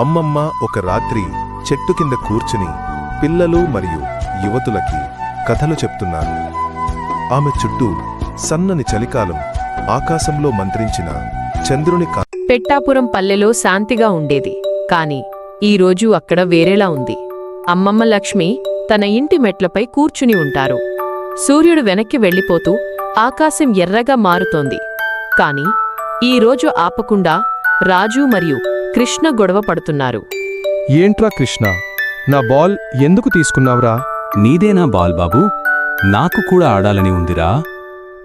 అమ్మమ్మ ఒక రాత్రి చెట్టు కింద కూర్చుని పిల్లలు మరియు యువతులకి కథలు చెప్తున్నారు. ఆమె చుట్టూ సన్నని చలికాలం ఆకాశంలో మంత్రించిన చంద్రుని పెట్టాపురం పల్లెలో శాంతిగా ఉండేది. కాని ఈరోజు అక్కడ వేరేలా ఉంది. అమ్మమ్మ లక్ష్మి తన ఇంటి మెట్లపై కూర్చుని ఉంటారు. సూర్యుడు వెనక్కి వెళ్ళిపోతూ ఆకాశం ఎర్రగా మారుతోంది. కాని ఈరోజు ఆపకుండా రాజు మరియు కృష్ణ గొడవ పడుతున్నారు. ఏంట్రా కృష్ణ? నా బాల్ ఎందుకు తీసుకున్నావురా? నీదేనా బాల్ బాబు? నాకు కూడా ఆడాలని ఉందిరా.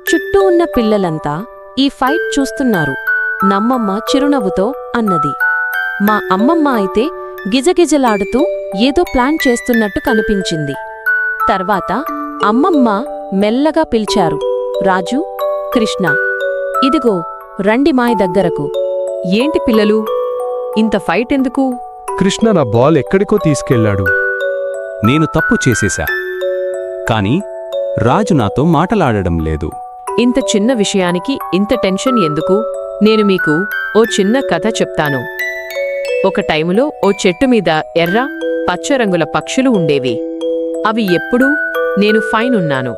చుట్టూ ఉన్న పిల్లలంతా ఈ ఫైట్ చూస్తున్నారు. నమ్మమ్మ చిరునవ్వుతో అన్నది. మా అమ్మమ్మ అయితే గిజగిజలాడుతూ ఏదో ప్లాన్ చేస్తున్నట్టు కనిపించింది. తర్వాత అమ్మమ్మ మెల్లగా పిలిచారు. రాజు కృష్ణ ఇదిగో రండి మాయ దగ్గరకు. ఏంటి పిల్లలు? ఇంత ఫైట్ ఎందుకు? కృష్ణ నా బాల్ ఎక్కడికో తీసుకెళ్ళాడు. నేను తప్పు చేసేశా. కాని రాజు నాతో మాటలాడడం లేదు. ఇంత చిన్న విషయానికి ఇంత టెన్షన్ ఎందుకు? నేను మీకు ఓ చిన్న కథ చెప్తాను. ఒక టైములో ఓ చెట్టు మీద ఎర్ర పచ్చ రంగుల పక్షులు ఉండేవి. అవి ఎప్పుడూ నేను ఫైన్ ఉన్నాను.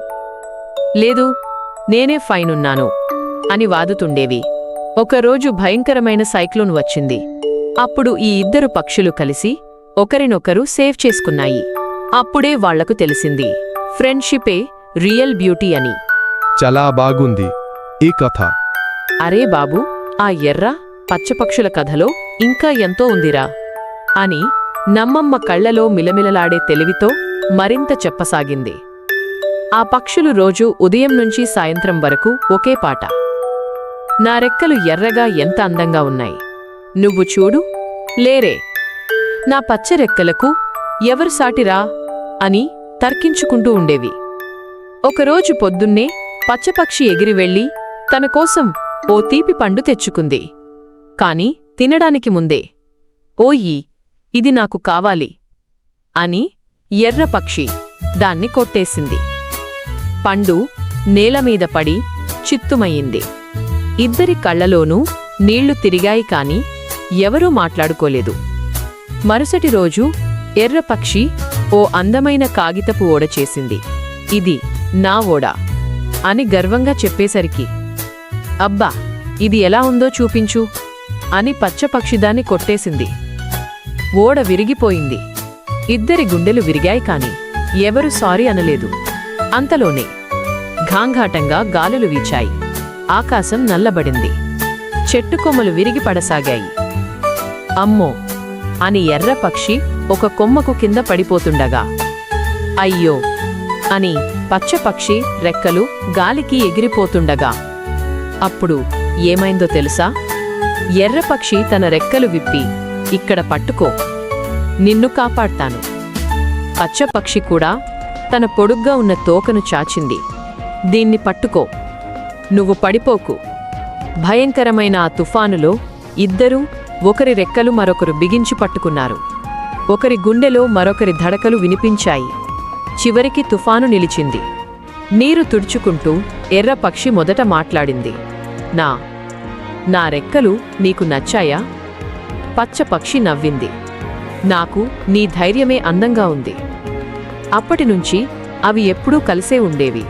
లేదు నేనే ఫైన్ ఉన్నాను అని వాదుతుండేవి. ఒకరోజు భయంకరమైన సైక్లోన్ వచ్చింది. అప్పుడు ఈ ఇద్దరు పక్షులు కలిసి ఒకరినొకరు సేవ్ చేసుకున్నాయి. అప్పుడే వాళ్ళకు తెలిసింది ఫ్రెండ్షిపే రియల్ బ్యూటీ అని. చాలా బాగుంది ఈ కథ. అరే బాబు ఆ ఎర్ర పచ్చపక్షుల కథలో ఇంకా ఎంతో ఉందిరా అని నమ్మమ్మ కళ్ళలో మిలమిలలాడే తెలివితో మరింత చెప్పసాగింది. ఆ పక్షులు రోజు ఉదయం నుంచి సాయంత్రం వరకు ఒకే పాట. నా రెక్కలు ఎర్రగా ఎంత అందంగా ఉన్నాయి. నువ్వు చూడు. లేరే నా పచ్చ రెక్కలకు ఎవరు సాటిరా అని తర్కించుకుంటూ ఉండేవి. ఒకరోజు పొద్దున్నే పచ్చపక్షి ఎగిరి వెళ్ళి తనకోసం ఓ తీపి పండు తెచ్చుకుంది. కాని తినడానికి ముందే ఓయి ఇది నాకు కావాలి అని ఎర్రపక్షి దాన్ని కొట్టేసింది. పండు నేలమీద పడి చిత్తుమయ్యింది. ఇద్దరి కళ్ళలోనూ నీళ్ళు తిరిగాయి కాని ఎవరూ మాట్లాడుకోలేదు. మరుసటి రోజు ఎర్రపక్షి ఓ అందమైన కాగితపు ఓడ చేసింది. ఇది నా ఓడ అని గర్వంగా చెప్పేసరికి అబ్బా ఇది ఎలా ఉందో చూపించు అని పచ్చపక్షిదాన్ని కొట్టేసింది. ఓడ విరిగిపోయింది. ఇద్దరి గుండెలు విరిగాయి కాని ఎవరు సారీ అనలేదు. అంతలోనే ఘాంఘాటంగా గాలులు వీచాయి. ఆకాశం నల్లబడింది. చెట్టు కొమ్మలు విరిగి పడసాగాయి. అమ్మో! అని ఎర్ర పక్షి ఒక కొమ్మకు కింద పడిపోతుండగా. అయ్యో! అని పచ్చపక్షి రెక్కలు గాలికి ఎగిరిపోతుండగా. అప్పుడు ఏమైందో తెలుసా? ఎర్రపక్షి తన రెక్కలు విప్పి ఇక్కడ పట్టుకో. నిన్ను కాపాడ్తాను. పచ్చపక్షి కూడా తన పొడుగ్గా ఉన్న తోకను చాచింది. దీన్ని పట్టుకో. నువ్వు పడిపోకు. భయంకరమైన ఆ తుఫానులో ఇద్దరూ ఒకరి రెక్కలు మరొకరు బిగించి పట్టుకున్నారు. ఒకరి గుండెలో మరొకరి ధడకలు వినిపించాయి. చివరికి తుఫాను నిలిచింది. నీరు తుడుచుకుంటూ ఎర్రపక్షి మొదట మాట్లాడింది. నా నా రెక్కలు నీకు నచ్చాయా? పచ్చ పక్షి నవ్వింది. నాకు నీ ధైర్యమే అందంగా ఉంది. అప్పటినుంచి అవి ఎప్పుడూ కలిసే ఉండేవి.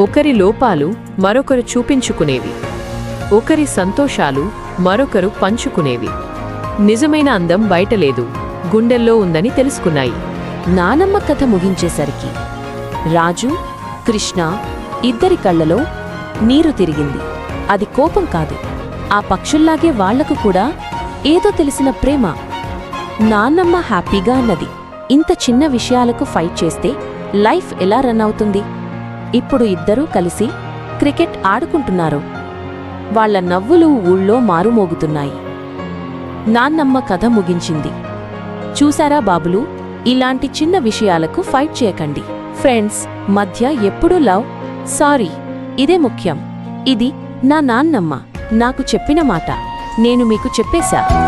ఒకరి లోపాలు మరొకరు చూపించుకునేవి. ఒకరి సంతోషాలు మరొకరు పంచుకునేవి. నిజమైన అందం బయటలేదు గుండెల్లో ఉందని తెలుసుకున్నాయి. నానమ్మ కథ ముగించేసరికి రాజు కృష్ణ ఇద్దరి కళ్ళలో నీరు తిరిగింది. అది కోపం కాదు ఆ పక్షుల్లాగే వాళ్ళకు కూడా ఏదో తెలిసిన ప్రేమ. నాన్నమ్మ హ్యాపీగా అన్నది ఇంత చిన్న విషయాలకు ఫైట్ చేస్తే లైఫ్ ఎలా రన్ అవుతుంది? ఇప్పుడు ఇద్దరూ కలిసి క్రికెట్ ఆడుకుంటున్నారు. వాళ్ళ నవ్వులు ఊళ్ళో మారుమోగుతున్నాయి. నాన్నమ్మ కథ ముగించింది. చూసారా బాబులు? ఇలాంటి చిన్న విషయాలకు ఫైట్ చేయకండి. ఫ్రెండ్స్ మధ్య ఎప్పుడూ లవ్. సారీ ఇదే ముఖ్యం. ఇది నా నాన్నమ్మ నాకు చెప్పిన మాట. నేను మీకు చెప్పేశా.